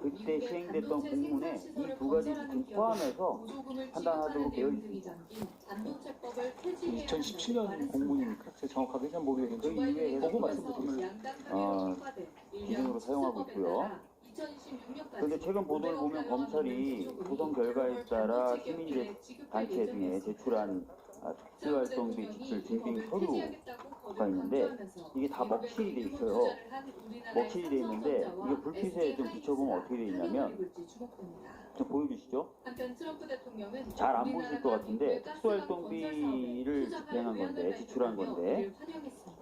그때 시행됐던 공문에 이 두 가지 지침 포함해서 판단하도록 되어 있습니다. 2017년 공문이니까 제가 정확하게 잘 모르겠는데 그 이후에 보고. 어, 기준으로 사용하고 있고요. 그런데 최근 보도를 보면 검찰이 조성 결과에 따라 시민제 단체 등에 제출한 아, 특수활동비 지출 증빙 서류 가 있는데 이게 다 먹칠이 돼 있어요. 먹칠이 돼 있는데 이게 불빛에 좀 비춰보면 어떻게 돼 있냐면 좀 보여주시죠. 잘 안 보실 것 같은데 특수활동비를 집행한 건데 지출한 건데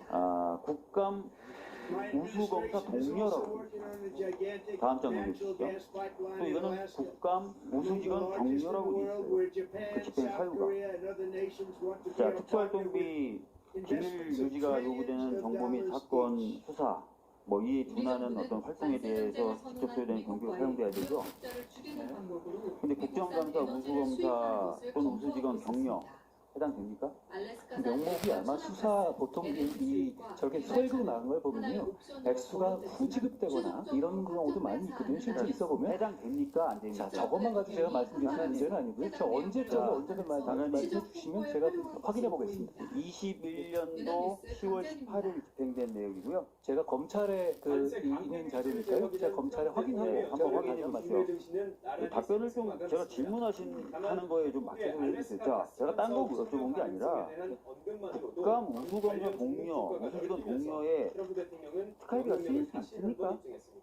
아, 국감 우수검사 동료라고 다음 장 넘겨주시죠. 또 이거는 국감 우수직원 경료라고 돼 있어요. 그 집행 사유가. 자, 특수활동비 기밀 유지가 요구되는 정보 및 사건 수사 뭐 이에 준하는 어떤 활동에 대해서 직접 소요되는 경비로 사용돼야 되죠. 근데 국정감사, 우수검사 또는 우수직원 경력 해당됩니까? 명목이 아마 수사 보통 이, 이 저렇게 서액으로 나간 걸 보면요. 액수가 후지급되거나 이런 경우도 많이 있거든요. 실제 있어 보면. 해당됩니까? 안 됩니까? 자 저것만 가지고 제가 말씀드리는 문제는 아니고요. 저 언제적으로 언제든 말- 당연히. 말씀해 주시면 제가 확인해 보겠습니다. 21년도 10월 18일 집행된 내용이고요. 제가 검찰에 그 있는 자료니까요. 제가 검찰에 확인하고 네, 한번 제가 확인해 보세요. 답변을 좀 제가 질문하신 하는 거에 좀 맞게 좀 해주세요. 자, 제가 딴거 여쭤본 게 아니라 국감 우수검사 동료, 우수직원 동료에 스카이프가 쓰일 수 있습니까?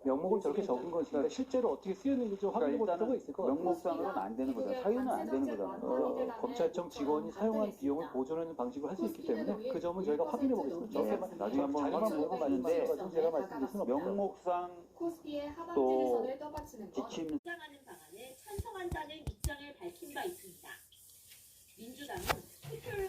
명목을 저렇게 적은 것이니까 실제로 어떻게 쓰였는지 좀 확인해 볼 필요가 있을 것 같아요. 명목상으로는 안 되는 거잖아. 사유는 안 되는 거잖아. 어, 검찰청 직원이 사용한 비용을 보존하는 방식을 할수 있기 때문에 그 점은 저희가 확인해 보겠습니다. 네, 나중에 한번 보고 확인해 말씀하셔가지고 제가 말씀드릴 수는 없어요. 명목상 또 지침